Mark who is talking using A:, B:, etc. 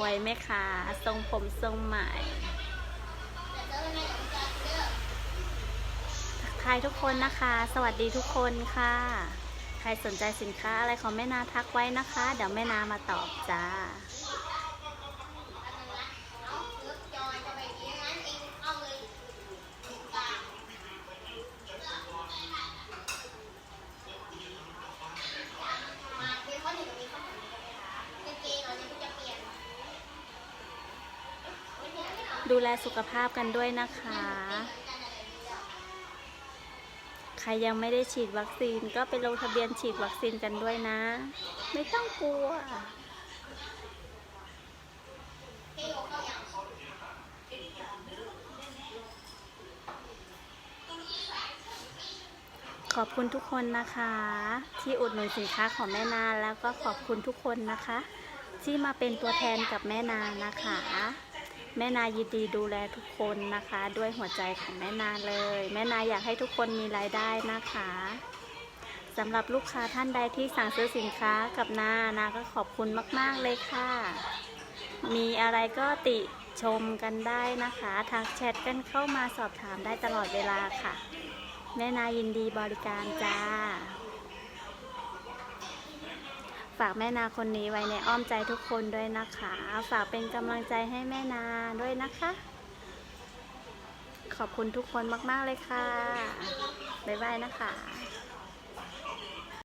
A: วยไหมคะ ทรงผมทรงใหม่ทักทายทุกคนนะคะ สวัสดีทุกคนค่ะ ใครสนใจสินค้าอะไรของแม่นาทักไว้นะคะ เดี๋ยวแม่นามาตอบจ้า ดูแลสุขภาพกันด้วยนะคะ ใครยังไม่ได้ฉีดวัคซีนก็ไปลงทะเบียนฉีดวัคซีนกันด้วยนะ ไม่ต้องกลัวขอบคุณทุกคนนะคะ ที่อุดหนุนสินค้าของแม่นาแล้วก็ขอบคุณทุกคนนะคะ ที่มาเป็นตัวแทนกับแม่นานะคะ แม่นายินดีดูแลทุกคนนะคะ ด้วยหัวใจของแม่นาเลย แม่นาอยากให้ทุกคนมีรายได้นะคะสำหรับลูกค้าท่านใดที่สั่งซื้อสินค้ากับนานาก็ขอบคุณมาก ๆ เลยค่ะ มีอะไรก็ติชมกันได้นะคะทักแชทกันเข้ามาสอบถามได้ตลอดเวลาค่ะ แม่นายินดีบริการจ้า ฝากแม่นาคนนี้ไว้ในอ้อมใจทุกคนด้วยนะคะ ฝากเป็นกำลังใจให้แม่นาด้วยนะคะ ขอบคุณทุกคนมาก ๆ เลยค่ะ บ๊ายบายนะคะ